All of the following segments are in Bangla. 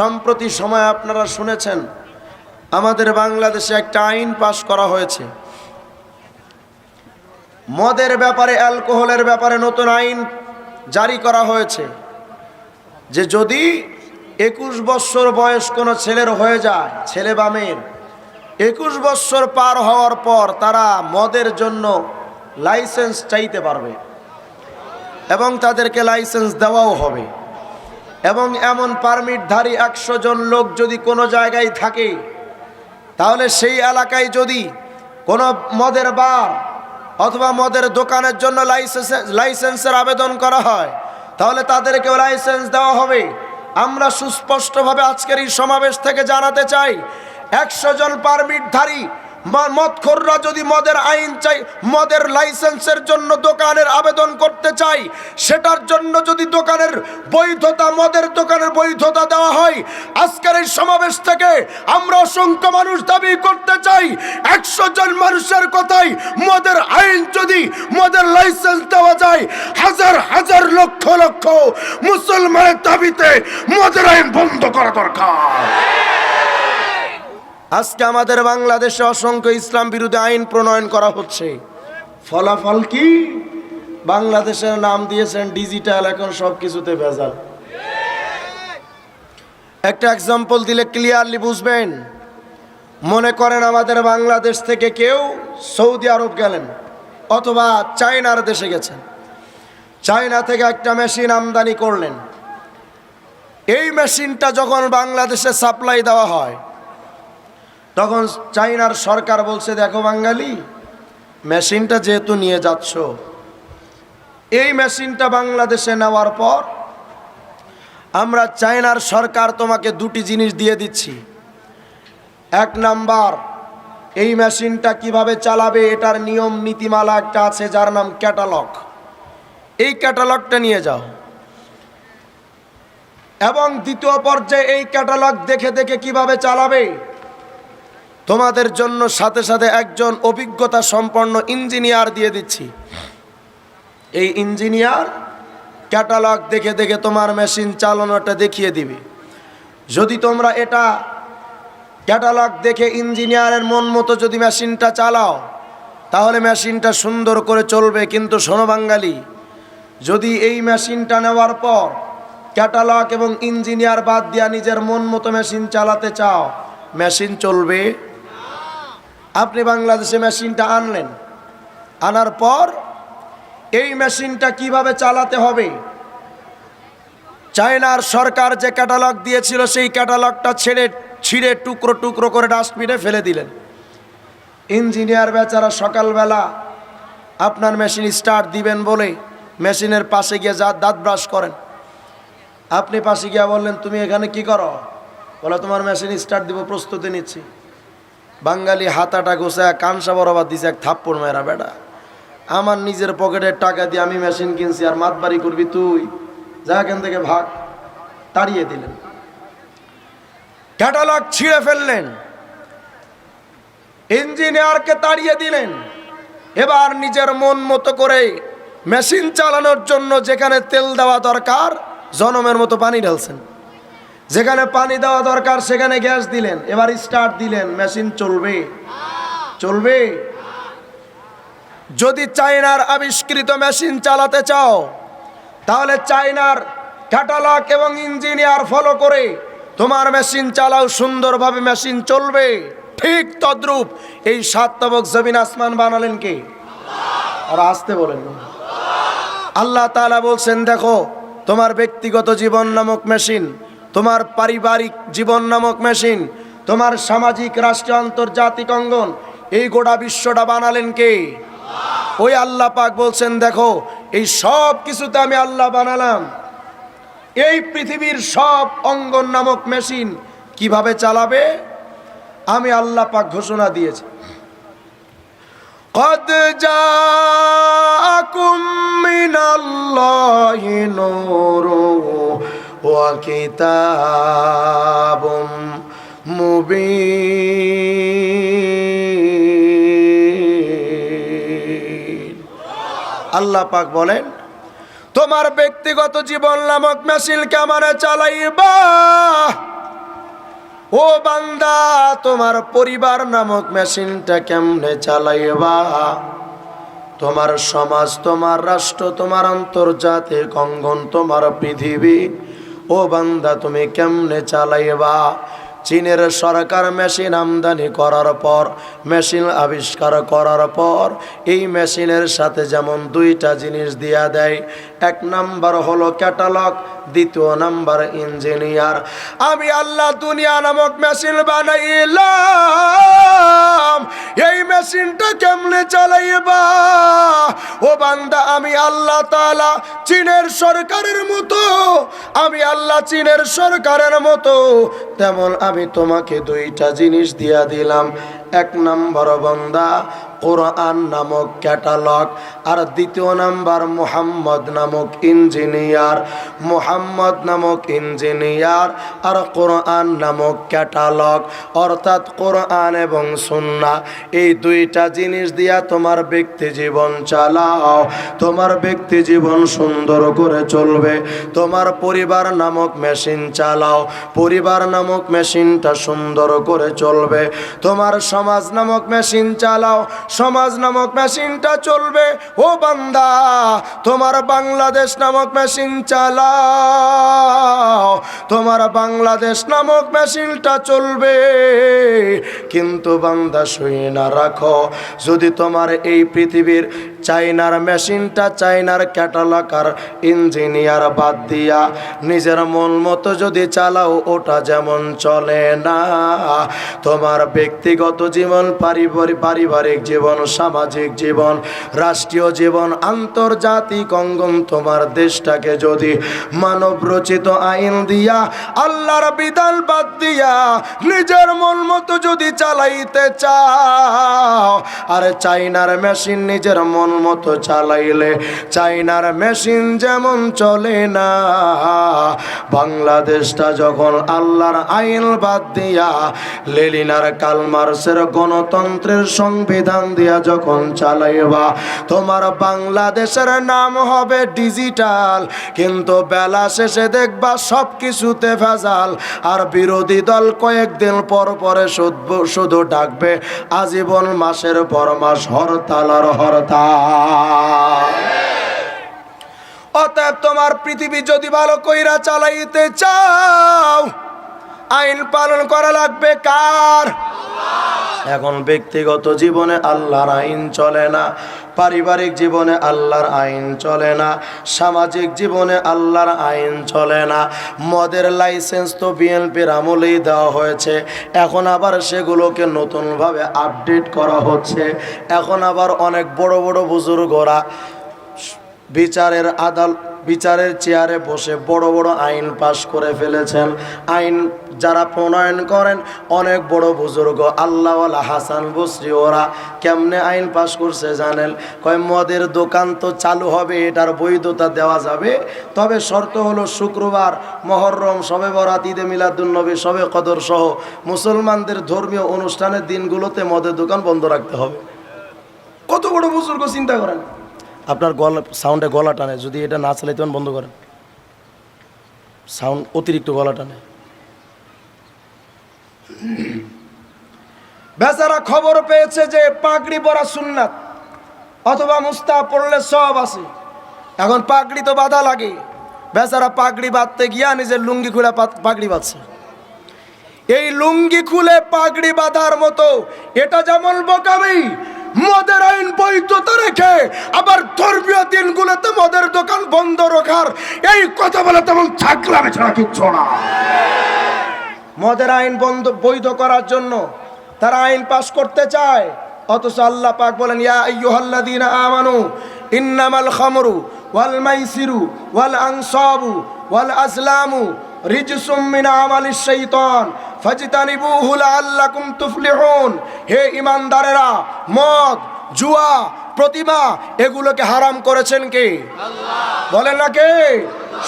সম্প্রতি সময় আপনারা শুনেছেন, আমাদের বাংলাদেশে একটা আইন পাশ করা হয়েছে। মদের ব্যাপারে, অ্যালকোহলের ব্যাপারে নতুন আইন জারি করা হয়েছে। যে যদি একুশ বৎসর বয়স কোনো ছেলের হয়ে যায়, ছেলে বা মেয়ের, একুশ বৎসর পার হওয়ার পর তারা মদের জন্য লাইসেন্স চাইতে পারবে এবং তাদেরকে লাইসেন্স দেওয়াও হবে। এবং এমন পারমিটধারী একশো জন লোক যদি কোনো জায়গায় থাকে, তাহলে সেই এলাকায় যদি কোনো মদের বার অথবা মদের দোকানের জন্য লাইসেন্স, লাইসেন্সের আবেদন করা হয়, তাহলে তাদেরকেও লাইসেন্স দেওয়া হবে। আমরা সুস্পষ্টভাবে আজকের এই সমাবেশ থেকে জানাতে চাই, একশো জন পারমিটধারী মদখোররা যদি মদের আইন চাই, মদের লাইসেন্সের জন্য দোকানের আবেদন করতে চাই, সেটার জন্য যদি দোকানের বৈধতা, মদের দোকানের বৈধতা দেওয়া হয়, আজকের এই সমাবেশ থেকে আমরা অসংখ্য মানুষ দাবি করতে চাই, একশো জন মানুষের কথাই মদের আইন যদি মদের লাইসেন্স দেওয়া যায়, হাজার হাজার লক্ষ লক্ষ মুসলমানের দাবিতে মদের আইন বন্ধ করা দরকার। আজকে আমাদের বাংলাদেশে অসংখ্য ইসলাম বিরোধী আইন প্রণয়ন করা হচ্ছে। ফলাফল কি? বাংলাদেশের নাম দিয়েছেন ডিজিটাল, এখন সব কিছুতে ভেজাল। একটা এক্সাম্পল দিলে ক্লিয়ারলি বুঝবেন। মনে করেন আমাদের বাংলাদেশ থেকে কেউ সৌদি আরব গেলেন, অথবা চায়নার দেশে গেছেন। চায়না থেকে একটা মেশিন আমদানি করলেন। এই মেশিনটা যখন বাংলাদেশে সাপ্লাই দেওয়া হয় তখন চাইনার সরকার বলছে, দেখো বাঙালি, মেশিনটা যেহেতু নিয়ে যাচ্ছ, এই মেশিনটা বাংলাদেশে নেওয়ার পর আমরা চায়নার সরকার তোমাকে দুটি জিনিস দিয়ে দিচ্ছি। এক নাম্বার, এই মেশিনটা কীভাবে চালাবে এটার নিয়ম নীতিমালা একটা আছে যার নাম ক্যাটালগ। এই ক্যাটালগটা নিয়ে যাও। এবং দ্বিতীয় পর্যায়ে এই ক্যাটালগ দেখে দেখে কীভাবে চালাবে? তোমাদের জন্য সাথে সাথে একজন অভিজ্ঞতা সম্পন্ন ইঞ্জিনিয়ার দিয়ে দিচ্ছি। এই ইঞ্জিনিয়ার ক্যাটালগ দেখে দেখে তোমার মেশিন চালানোটা দেখিয়ে দিবে। যদি তোমরা এটা ক্যাটালগ দেখে ইঞ্জিনিয়ারের মন মতো যদি মেশিনটা চালাও, তাহলে মেশিনটা সুন্দর করে চলবে। কিন্তু শোনো বাঙালি, যদি এই মেশিনটা নেওয়ার পর ক্যাটালগ এবং ইঞ্জিনিয়ার বাদ দিয়া নিজের মন মতো মেশিন চালাতে চাও, মেশিন চলবে আপনি বাংলাদেশে মেশিনটা আনলেন। আনার পর এই মেশিনটা কীভাবে চালাতে হবে? চায়নার সরকার যে ক্যাটালগ দিয়েছিল, সেই ক্যাটালগটা ছেড়ে, ছিঁড়ে টুকরো টুকরো করে ডাস্টবিনে ফেলে দিলেন। ইঞ্জিনিয়ার বেচারা সকালবেলা, আপনার মেশিন স্টার্ট দিবেন বলে মেশিনের পাশে গিয়ে যা দাঁত ব্রাশ করেন। আপনি পাশে গিয়ে বললেন, তুমি এখানে কি করো? বলে, তোমার মেশিন স্টার্ট দিব, প্রস্তুতি নিচ্ছি। বাঙালি হাতাটা গোছায়, কানসা বরাবর দিছে এক থাপ্পড় মেয়েরা বেটা। আমার নিজের পকেটের টাকা দিয়ে আমি মেশিন কিনছি আর মাতবাড়ি করবি তুই। যা এখান থেকে ভাগ। তাড়িয়ে দিলেন। ক্যাটালগ ছিঁড়ে ফেললেন। ইঞ্জিনিয়ারকে তাড়িয়ে দিলেন। এবার নিজের মন মতো করে মেশিন চালানোর জন্য যেখানে তেল দেওয়া দরকার, জনমের মতো পানি ঢালছেন। যেখানে পানি দেওয়া দরকার, সেখানে গ্যাস দিলেন। এবার স্টার্ট দিলেন মেশিন চলবে। চলবে? যদি চায়নার আবিষ্কৃত মেশিন চালাতে চাও, তাহলে চায়নার ক্যাটালগ এবং ইঞ্জিনিয়ার ফলো করে তোমার মেশিন চালাও, সুন্দরভাবে মেশিন চলবে। ঠিক তদ্রূপ এই সাত তবক জমিন আসমান বানালেন কে? আর আসতে বলেন। আল্লাহ তাআলা বলছেন, দেখো, তোমার ব্যক্তিগত জীবন নামক মেশিন তোমার পারিবারিক জীবন নামক মেশিন তোমার সামাজিক রাষ্ট্রীয় আন্তর্জাতিক অঙ্গন এই গোটা বিশ্বটা বানালেন কে ওই আল্লাহ পাক বলছেন দেখো এই সব কিছুতে আমি আল্লাহ বানালাম এই পৃথিবীর সব অঙ্গন নামক মেশিন কিভাবে চালাবে আমি আল্লাহ পাক ঘোষণা দিয়েছি قد جاءكم من الله نور وكتاب مبين আল্লাহ পাক বলেন তোমার ব্যক্তিগত জীবন নামক মেশিন কেমনে চালাইবা ও বান্দা তোমার পরিবার নামক মেশিনটা কেমনে চালাইবা তোমার সমাজ তোমার রাষ্ট্র তোমার আন্তর্জাতিক অঙ্গন তোমার পৃথিবী ও বান্দা তুমি কেমনে চালাইবা? চীনের সরকার মেশিন আমদানি করার পর, মেশিন আবিষ্কার করার পর, এই মেশিনের সাথে যেমন দুইটা জিনিস দিয়া দেয়, এক নাম্বার হলো ক্যাটালগ, দ্বিতীয় নাম্বার ইঞ্জিনিয়ার। আমি আল্লাহ দুনিয়া নামক মেশিন বানাইলাম। এই মেশিনটা কেমনে চালাইবা? ও বান্দা, আমি আল্লাহ তালা চীনের সরকারের মতো, আমি আল্লাহ চীনের সরকারের মতো, তেমন আমি তোমাকে দুইটা জিনিস দিয়া দিলাম। এক নম্বর বন্দা, কোরআন নামক ক্যাটালগ, আর দ্বিতীয় নাম্বার মোহাম্মদ নামক ইঞ্জিনিয়ার, মোহাম্মদ নামক ইঞ্জিনিয়ার, আর কোরআন নামক ক্যাটালগ। অর্থাৎ কোরআন এবং সুন্না, এই দুইটা জিনিস দিয়া তোমার ব্যক্তি জীবন চালাও। তোমার ব্যক্তি জীবন সুন্দর করে চলবে। তোমার পরিবার নামক মেশিন চালাও। পরিবার নামক মেশিনটা সুন্দর করে চলবে। তোমার সমাজ নামক মেশিন চালাও, সমাজ নামক মেশিনটা চলবে। ও বান্দা, তোমার বাংলাদেশ নামক মেশিন চালাও, তোমার বাংলাদেশ নামক মেশিনটা চলবে। কিন্তু বান্দা শুয়ে না রাখো, যদি তোমার এই পৃথিবীর চাইনার মেশিনটা চাইনার ক্যাটালকার ইঞ্জিনিয়ার বাদ দিয়া। নিজের মন মতো যদি চালাও, ওটা যেমন চলে না। তোমার ব্যক্তিগত জীবন পারিবারিক পারিবারিক জীবন, সামাজিক জীবন, রাষ্ট্রীয় জীবন, আন্তর্জাতিক অঙ্গন তোমার দেশটাকে যদি মানব রচিত আইন দিয়া, আল্লাহর বিধান বাদ দিয়া নিজের মন মতো যদি চালাইতে চাও, আর চাইনার মেশিন নিজের মন মতো চালাইলে চাইনার মেশিন যেমন চলে না। বাংলাদেশটা যখন আল্লাহর আইন বাদ দিয়া, লেলিনার কালমার্সের গণতন্ত্রের সংবিধান দিয়া যখন চালাইবা, তোমার বাংলাদেশের নাম হবে ডিজিটাল, কিন্তু বেলা শেষে দেখবা সব কিছুতে ভেজাল, আর বিরোধী দল কয়েকদিন পর পরে শুধু- ডাকবে, আজীবন মাসের পর মাস হরতাল আর হরতাল। অতএব তোমার পৃথিবী যদি ভালো কইরা চালাইতে চাও, আইন পালন করা লাগবে কার? এখন ব্যক্তিগত জীবনে আল্লাহর আইন চলে না। পারিবারিক জীবনে আল্লাহর আইন চলে না, সামাজিক জীবনে আল্লাহর আইন চলে না। মদের লাইসেন্স তো বিএনপির আমলেই দেওয়া হয়েছে। এখন আবার সেগুলোকে নতুনভাবে আপডেট করা হচ্ছে। এখন আবার অনেক বড় বড় বুজুর্গরা বিচারের আদাল বিচারের চেয়ারে বসে বড় বড় আইন পাশ করে ফেলেছেন। আইন যারা প্রণয়ন করেন, অনেক বড় বুজুর্গ, আল্লাহওয়ালা হাসান বসরি ওরা কেমনে আইন পাশ করছে জানেন? কয়, মদের দোকান তো চালু হবে, এটার বৈধতা দেওয়া যাবে। তবে শর্ত হলো শুক্রবার, মহরম, সবে বরাত, ঈদে মিলাদুন্নবী, সবে কদর সহ মুসলমানদের ধর্মীয় অনুষ্ঠানের দিনগুলোতে মদের দোকান বন্ধ রাখতে হবে। কত বড় বুজুর্গ চিন্তা করেন? আপনার গলা সাউন্ডে গলা টানে, যদি এটা না চালাইতে পারেন বন্ধ করেন। সাউন্ড অতিরিক্ত গলা টানে। বেচারা খবর পেয়েছে যে পাগড়ি পরা সুন্নাত, অথবা মুস্তা পড়লে সব আছে। এখন পাগড়ি তো বাধা লাগে। বেচারা পাগড়ি বাঁধতে গিয়া নিজের লুঙ্গি খুলে পাগড়ি বাঁধছে। এই লুঙ্গি খুলে পাগড়ি বাঁধার মতো। এটা যেমন বোকামি, মদের আইন বৈধতা রেখে আবার ধর্মীয় দিনগুলোতে মদের দোকান বন্ধ রাখার এই কথা বলে তেমন থাকলাম ছাড়া কিচ্ছু না। মদের আইন বন্ধ, বৈধ করার জন্য তারা আইন পাশ করতে চায়। অথচ আল্লাহ পাক বলেন, ইয়া আইয়ুহাল্লাযীনা আমানু, ইন্নামাল খামরু ওয়াল মাইসিরু ওয়াল আনসাবু ওয়াল আসলামু রিজসুম মিন আমালিশ শাইতান। ফাজতানিবুহু লাআল্লাকুম তুফলিহুন। হে ঈমানদারেরা মদ জুয়া প্রতিমা এগুলোকে হারাম করেছেন কে? বলেন না কে?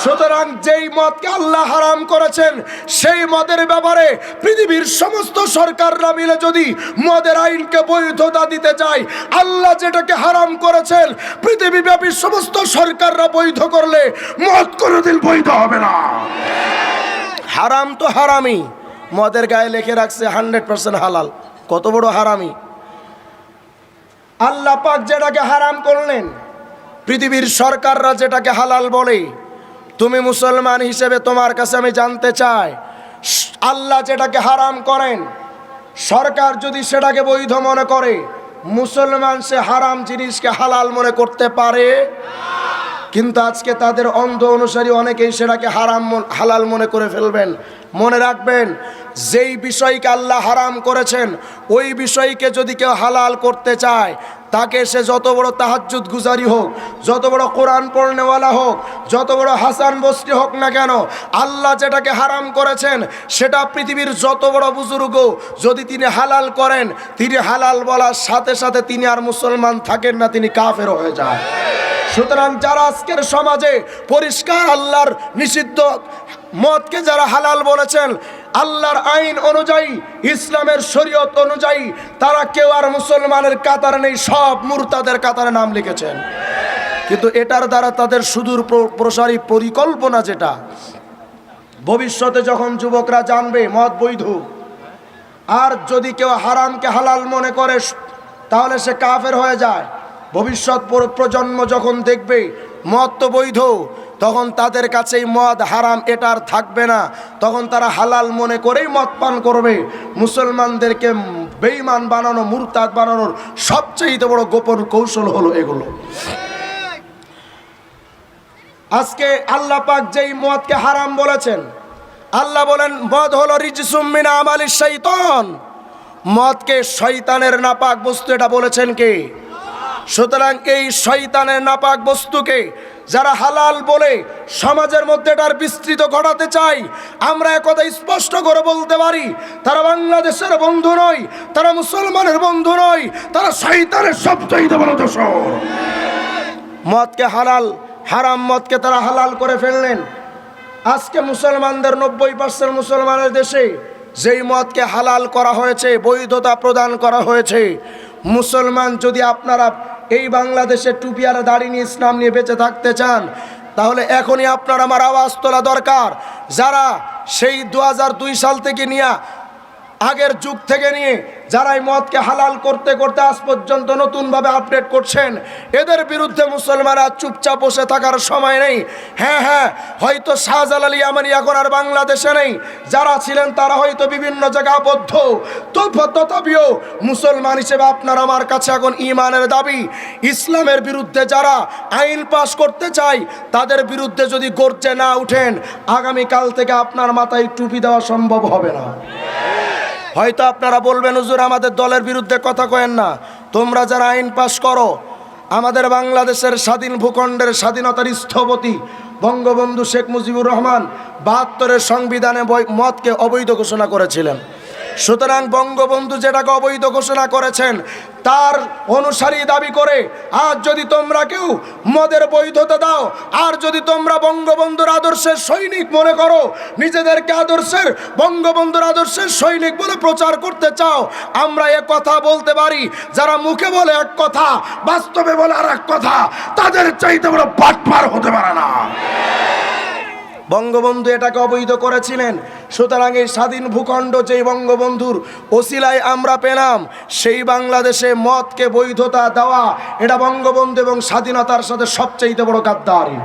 সুতরাং যেই মদকে আল্লাহ হারাম করেছেন সেই মদের ব্যাপারে পৃথিবীর সমস্ত সরকাররা মিলে যদি মদের আইনকে বৈধতা দিতে চায় আল্লাহ যেটাকে হারাম করেছেন পৃথিবীব্যাপী সমস্ত সরকাররা বৈধ করলে মদ কোনোদিন বৈধ হবে না। হারাম তো হারামই। মদের গায়ে লিখে রাখছে হান্ড্রেড পার্সেন্ট হালাল। কত বড় হারামি। আল্লাহ পাক যেটাকে হারাম করলেন, পৃথিবীর সরকাররা যেটাকে হালাল বলে, তুমি মুসলমান হিসেবে তোমার কাছে আমি জানতে চাই, আল্লাহ যেটাকে হারাম করেন, সরকার যদি সেটাকে বৈধ মনে করে, মুসলমান সে হারাম জিনিসকে হালাল মনে করতে পারে? কিন্তু আজকে তাদের অন্ধ অনুসারী অনেকেই সেটাকে হারাম হালাল মনে করে ফেলবেন। মনে রাখবেন যেই বিষয়কে আল্লাহ হারাম করেছেন, ওই বিষয়কে যদি কেউ হালাল করতে চায়, তাকে সে যত বড় তাহাজ্জুদ গুজারি হোক, যত বড় কোরআন পড়নেওয়ালা হোক, যত বড় হাসান বস্তি হোক না কেন, আল্লাহ যেটাকে হারাম করেছেন, সেটা পৃথিবীর যত বড় বুজুর্গ যদি তিনি হালাল করেন, তিনি হালাল বলার সাথে সাথে তিনি আর মুসলমান থাকেন না, তিনি কাফের হয়ে যায় সুতরাং যারা আজকের সমাজে পরিষ্কার আল্লাহর নিষিদ্ধ মদকে যারা হালাল বলেছেন আল্লাহর আইন অনুযায়ী, ইসলামের শরীয়ত অনুযায়ী তারা কেউ আর মুসলমানের কাতারে নেই, সব মুরতাদের কাতারে নাম লিখেছেন। কিন্তু এটার দ্বারা তাদের সুদূর প্র- প্রসারী পরিকল্পনা যেটা, ভবিষ্যতে যখন যুবকরা জানবে, মদ বৈধ, আর যদি কেউ হারামকে হালাল মনে করে, তাহলে সে কাফের হয়ে যায়। ভবিষ্যৎ প্র- প্রজন্ম যখন দেখবে মত তো বৈধ তখন তাদের কাছে মদ হারাম, এটা আর থাকবে না। তখন তারা হালাল মনে করেই মদ পান করবে। মুসলমানদেরকে বেইমান বানানো, মুরতাদ বানানোর সবচেয়ে বড় গোপন কৌশল হলো এগুলো। আজকে আল্লাহ পাক যেই মদকে হারাম বলেছেন, আল্লাহ বলেন, মদ হলো রিজসুমিনা আমালি শৈতন মদকে শয়তানের নাপাক বস্তু এটা বলেছেন কে? সুতরাং এই শয়তানের নাপাক বস্তুকে যারা হালাল বলে সমাজের মধ্যে এটার বিস্তৃত ঘটাতে চাই, আমরা একথা স্পষ্ট করে বলতে পারি, তারা বাংলাদেশের বন্ধু নয়, তারা মুসলমানের বন্ধু নয়, তারা শয়তানের সবচেয়ে মদকে হালাল, হারাম মদকে তারা হালাল করে ফেললেন। আজকে মুসলমানদের নব্বই পার্সেন্ট মুসলমানের দেশে যেই মদকে হালাল করা হয়েছে, বৈধতা প্রদান করা হয়েছে, মুসলমান যদি আপনারা এই বাংলাদেশে টুপি আর দাড়ি নিয়ে ইসলাম নিয়ে বেঁচে থাকতে চান, তাহলে এখনই আপনার আমার আওয়াজ তোলা দরকার। যারা সেই দু হাজার দুই সাল থেকে নিয়ে আগের যুগ থেকে নিয়ে যারা এই মদকে হালাল করতে করতে আজ পর্যন্ত নতুনভাবে আপডেট করছেন, এদের বিরুদ্ধে মুসলমানরা চুপচাপ বসে থাকার সময় নেই। হ্যাঁ হ্যাঁ হয়তো শাহজালাল ইয়ামানি এখন আর বাংলাদেশে নেই। যারা ছিলেন তারা হয়তো বিভিন্ন জায়গায় আবদ্ধ। তথা- তথাপিও মুসলমান হিসেবে আপনার আমার কাছে এখন ইমানের দাবি, ইসলামের বিরুদ্ধে যারা আইন পাশ করতে চায়, তাদের বিরুদ্ধে যদি গর্জে না উঠেন, আগামীকাল থেকে আপনার মাথায় টুপি দেওয়া সম্ভব হবে না। হয়তো আপনারা বলবেন, হুজুর, আমাদের দলের বিরুদ্ধে কথা কয়েন না। তোমরা যারা আইন পাশ করো, আমাদের বাংলাদেশের স্বাধীন ভূখণ্ডের স্বাধীনতার স্থপতি বঙ্গবন্ধু শেখ মুজিবুর রহমান বাহাত্তরের সংবিধানে মতকে অবৈধ ঘোষণা করেছিলেন। সুতরাং বঙ্গবন্ধু যেটাকে অবৈধ ঘোষণা করেছেন, তার অনুসারী দাবি করে আর যদি তোমরা কেউ মদের বৈধতা দাও, আর যদি তোমরা বঙ্গবন্ধুর আদর্শের সৈনিক মনে করো, নিজেদেরকে আদর্শের, বঙ্গবন্ধুর আদর্শের সৈনিক বলে প্রচার করতে চাও, আমরা এ কথা বলতে পারি। যারা মুখে বলে এক কথা, বাস্তবে বলে আর এক কথা, তাদের চাইতে বড় পাটপার হতে পারে না। বঙ্গবন্ধু এটাকে অবৈধ করেছিলেন। সুতরাং এই স্বাধীন ভূখণ্ড যেই বঙ্গবন্ধুর ওসিলায় আমরা পেলাম, সেই বাংলাদেশে মদকে বৈধতা দেওয়া, এটা বঙ্গবন্ধু এবং স্বাধীনতার সাথে সবচেয়ে বড় গাদ্দারি।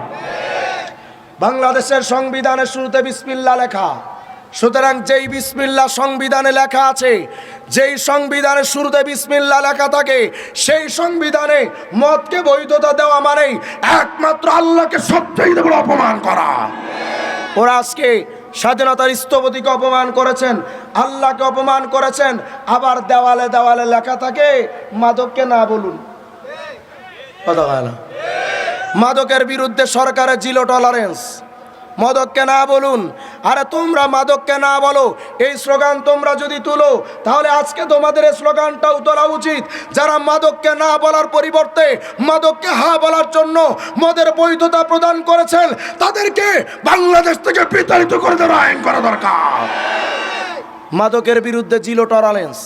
বাংলাদেশের সংবিধানের শুরুতে বিসমিল্লা লেখা। সুতরাং যেই বিসমিল্লা সংবিধানে লেখা আছে, যেই সংবিধানের শুরুতে বিসমিল্লা লেখা থাকে, সেই সংবিধানে মদকে বৈধতা দেওয়া মানেই একমাত্র আল্লাহকে সবচেয়ে বড় অপমান করা। ওরা আজকে স্বাধীনতার স্থপতিকে অপমান করেছেন, আল্লাহকে অপমান করেছেন, আবার দেওয়ালে দেওয়ালে লেখা থাকে, মাদককে না বলুন। মাদকের বিরুদ্ধে সরকারের জিলো টলারেন্স মাদককে না বলুন। আরে তোমরা মাদককে না বলো, এই স্লোগান তোমরা যদি তুলো, তাহলে আজকে তোমাদের এই স্লোগানটাও তোলা উচিত। যারা মাদককে না বলার পরিবর্তে, মাদককে হা বলার জন্য মদের বৈধতা প্রদান করেছেন, তাদেরকে বাংলাদেশ থেকে বিতাড়িত করে দেওয়ার আইন করা দরকার। মাদকের বিরুদ্ধে জিরো টলারেন্স।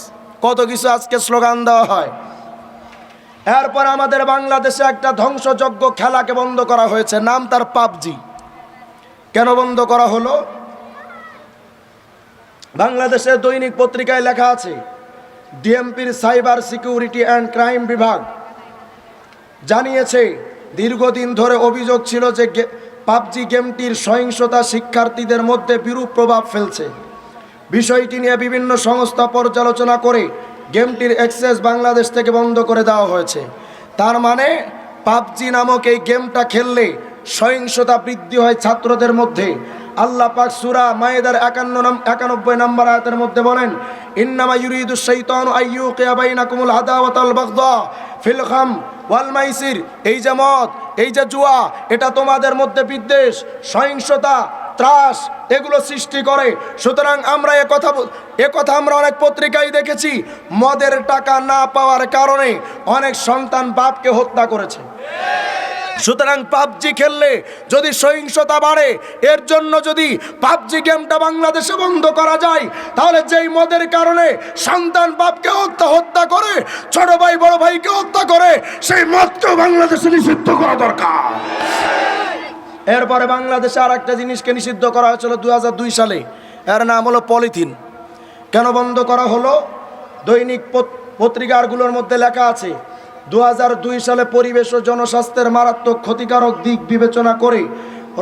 কত কিছু আজকে স্লোগান দেওয়া হয়। এরপর আমাদের বাংলাদেশে একটা ধ্বংসযজ্ঞ খেলাকে বন্ধ করা হয়েছে, নাম তার পাবজি। কেন বন্ধ করা হলো? বাংলাদেশের দৈনিক পত্রিকায় লেখা আছে, ডিএমপির সাইবার সিকিউরিটি অ্যান্ড ক্রাইম বিভাগ জানিয়েছে, দীর্ঘদিন ধরে অভিযোগ ছিল যে পাবজি গেমটির সহিংসতা শিক্ষার্থীদের মধ্যে বিরূপ প্রভাব ফেলছে। বিষয়টি নিয়ে বিভিন্ন সংস্থা পর্যালোচনা করে গেমটির অ্যাক্সেস বাংলাদেশ থেকে বন্ধ করে দেওয়া হয়েছে। তার মানে পাবজি নামক এই গেমটা খেললে সহিংসতা বৃদ্ধি হয় ছাত্রদের মধ্যে। আল্লাহ পাক সুরা মায়েদার একান্ন নাম, একানব্বই নম্বর আয়াতের মধ্যে বলেন, ইন্নামা ইউরিদু শাইতানু আইয়ুকিয়া বাইনাকুমুল আদাওয়াতাল বাগদা ফিল খাম ওয়াল মাইসির। এই যে মদ, এই যে জুয়া, এটা তোমাদের মধ্যে বিদ্বেষ, সহিংসতা, ত্রাস, এগুলো সৃষ্টি করে। সুতরাং আমরা এ কথা এ কথা আমরা অনেক পত্রিকায় দেখেছি, মদের টাকা না পাওয়ার কারণে অনেক সন্তান বাপকে হত্যা করেছে। সুতরাং পাবজি খেললে যদি সহিংসতা বাড়ে, এর জন্য যদি পাবজি গেমটা বাংলাদেশে বন্ধ করা যায়, তাহলে যেই মদের কারণে সন্তান বাপকে হত্যা হত্যা করে, ছোট ভাই, বড় ভাইকে হত্যা করে, সেই মদকেও বাংলাদেশে নিষিদ্ধ করা দরকার। এরপরে বাংলাদেশে আর একটা জিনিসকে নিষিদ্ধ করা হয়েছিল দু দুই সালে। এর নাম হলো পলিথিন। কেন বন্ধ করা হলো? দৈনিক পত- পত্রিকাগুলোর মধ্যে লেখা আছে দু হাজার দুই সালে পরিবেশ ও জনস্বাস্থ্যের মারাত্মক ক্ষতিকারক দিক বিবেচনা করে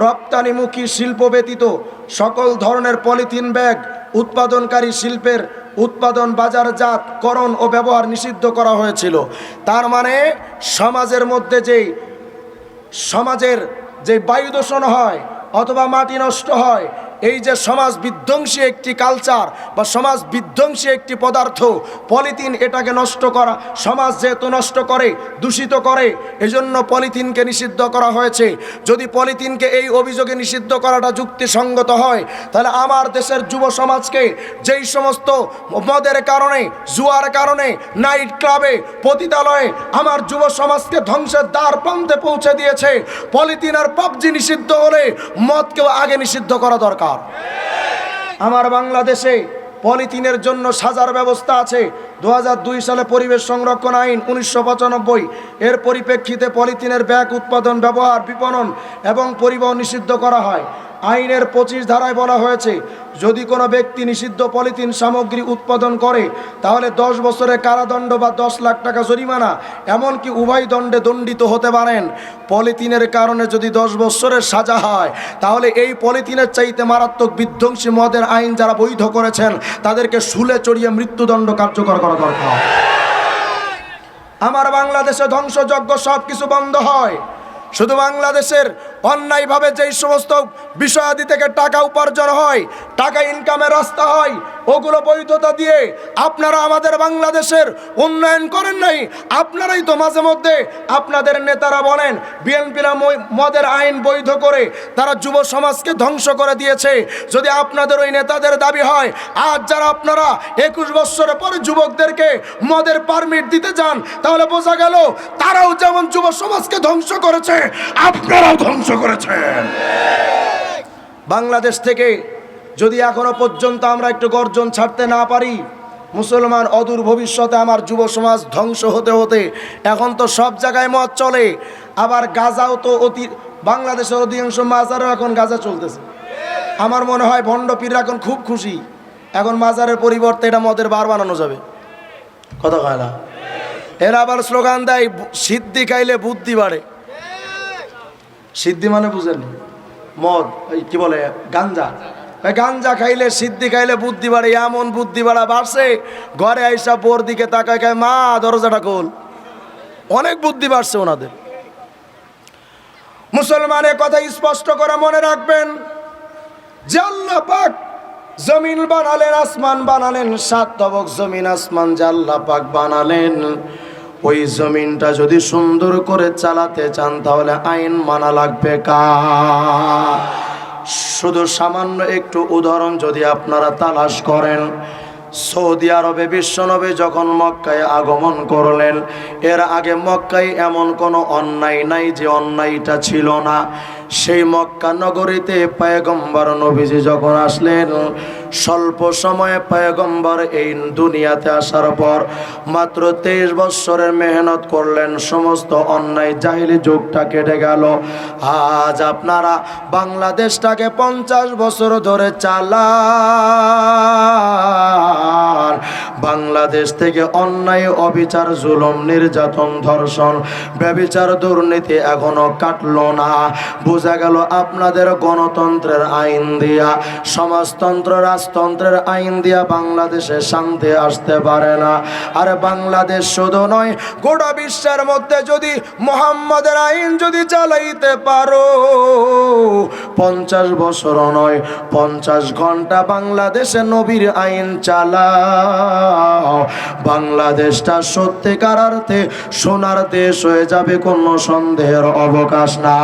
রপ্তানিমুখী শিল্প ব্যতীত সকল ধরনের পলিথিন ব্যাগ, উৎপাদনকারী শিল্পের উৎপাদন বাজারজাত, করণ ও ব্যবহার নিষিদ্ধ করা হয়েছিল। তার মানে সমাজের মধ্যে যেই সমাজের যে বায়ু দূষণ হয় অথবা মাটি নষ্ট হয় এই যে সমাজ বিধ্বংসী একটি কালচার বা সমাজ বিধ্বংসী একটি পদার্থ, পলিথিন এটাকে নষ্ট করা, সমাজ যেহেতু নষ্ট করে, দূষিত করে, এজন্য পলিথিনকে নিষিদ্ধ করা হয়েছে। যদি পলিথিনকে এই অভিযোগে নিষিদ্ধ করাটা যুক্তিসঙ্গত হয়, তাহলে আমার দেশের যুব সমাজকে যেই সমস্ত মদের কারণে, জুয়ার কারণে নাইট ক্লাবে পতিতালয়ে আমার যুব সমাজকে ধ্বংসের দ্বার প্রান্তে পৌঁছে দিয়েছে, পলিথিন আর পাবজি নিষিদ্ধ হলে মদকেও আগে নিষিদ্ধ করা দরকার। আমার বাংলাদেশে পলিথিনের জন্য সাজার ব্যবস্থা আছে। দু হাজার দুই সালে পরিবেশ সংরক্ষণ আইন উনিশশো পঁচানব্বই। এর পরিপ্রেক্ষিতে পলিথিনের ব্যাগ উৎপাদন, ব্যবহার, বিপণন এবং পরিবহন নিষিদ্ধ করা হয়। আইনের পঁচিশ ধারায় বলা হয়েছে, যদি কোনো ব্যক্তি নিষিদ্ধ পলিথিন সামগ্রী উৎপাদন করে, তাহলে দশ বছরের কারাদণ্ড বা দশ লাখ টাকা জরিমানা, এমনকি উভয় দণ্ডে দণ্ডিত হতে পারেন। পলিথিনের কারণে যদি দশ বছরের সাজা হয়, তাহলে এই পলিথিনের চাইতে মারাত্মক বিধ্বংসী মদের আইন যারা বৈধ করেছেন, তাদেরকে শুলে চড়িয়ে মৃত্যুদণ্ড কার্যকর করা দরকার। আমার বাংলাদেশে ধ্বংসযজ্ঞ সব কিছু বন্ধ হয়। শুধু বাংলাদেশের অন্যায়ভাবে যেই সমস্ত বিষয়াদি থেকে টাকা উপার্জন হয় টাকা ইনকামের রাস্তা হয় ওগুলো বৈধতা দিয়ে আপনারা আমাদের বাংলাদেশের উন্নয়ন করেন নাই, আপনারাই তো মাঝে মধ্যে আপনাদের নেতারা বলেন, বিএনপিরা মদের আইন বৈধ করে তারা যুব সমাজকে ধ্বংস করে দিয়েছে। যদি আপনাদের ওই নেতাদের দাবি হয়, আজ যারা আপনারা একুশ বছরের পরে যুবকদেরকে মদের পারমিট দিতে চান তাহলে বোঝা গেল তারাও যেমন যুব সমাজকে ধ্বংস করেছে, আপনারাও ধ্বংস করেছেন। বাংলাদেশ থেকে যদি এখনও পর্যন্ত আমরা একটু গর্জন ছাড়তে না পারি, মুসলমান অদূর ভবিষ্যতে আমার যুব সমাজ ধ্বংস হতে হতে এখন তো সব জায়গায় মদ চলে, আবার গাজাও তো অতি, বাংলাদেশের অধিকাংশ মাজারও এখন গাজা চলতেছে। আমার মনে হয় ভণ্ড পীররা এখন খুব খুশি, এখন মাজারের পরিবর্তে এটা মদের বার বানানো যাবে। কথা কয় না? এরা আবার স্লোগান দেয় সিদ্ধি খাইলে বুদ্ধি বাড়ে। সিদ্ধি মানে বুঝেন মদ কি বলে, গাঞ্জা। গাঞ্জা খাইলে সিদ্ধি খাইলে বুদ্ধি বাড়ে, এমন বুদ্ধি বাড়া বাড়ছে, ঘরে আইসা বোর দিকে তাকায় খায় মা, দরজাটা খোল। অনেক বুদ্ধি বাড়ছে ওনাদের। মুসলমানের কথা স্পষ্ট করে মনে রাখবেন, যে পাক জমিন বানালেন, আসমান বানালেন, সাত জমিন, আসমান যে পাক বানালেন, ওই জমিনটা যদি সুন্দর করে চালাতে চান, তাহলে আইন মানা লাগবে কা শুধু সামান্য একটু উদাহরণ যদি আপনারা তালাশ করেন। সৌদি আরবে বিশ্বনবে যখন মক্কায় আগমন করলেন, এর আগে মক্কায় এমন কোনো অন্যায় নাই যে অন্যায়টা ছিল না। সেই মক্কা নগরীতে পায়গম্বর নবীজি যখন আসলেন স্বল্প সময়ে পায়গম্বর এই দুনিয়াতে আসার পর মাত্র তেইশ বৎসরের মেহনত করলেন, সমস্ত অন্যায় জাহিলি যুগটা কেটে গেল। আজ আপনারা বাংলাদেশটাকে পঞ্চাশ বছর ধরে চালান। বাংলাদেশ থেকে অন্যায়, অবিচার, জুলুম, নির্যাতন, ধর্ষণ, ব্যবিচার, দুর্নীতি এখনও কাটল না। বোঝা গেল আপনাদের গণতন্ত্রের আইন দিয়া সমাজতন্ত্র রাজতন্ত্রের আইন দিয়া বাংলাদেশে শান্তি আসতে পারে না। আর বাংলাদেশ শুধু নয়, গোটা বিশ্বের মধ্যে যদি মোহাম্মদের আইন যদি চালাইতে পারো, পঞ্চাশ বছর নয়, পঞ্চাশ ঘণ্টা বাংলাদেশে নবীর আইন চালাও। বাংলাদেশটা সত্যিকার অর্থে সোনার দেশ হয়ে যাবে, কোনো সন্দেহের অবকাশ না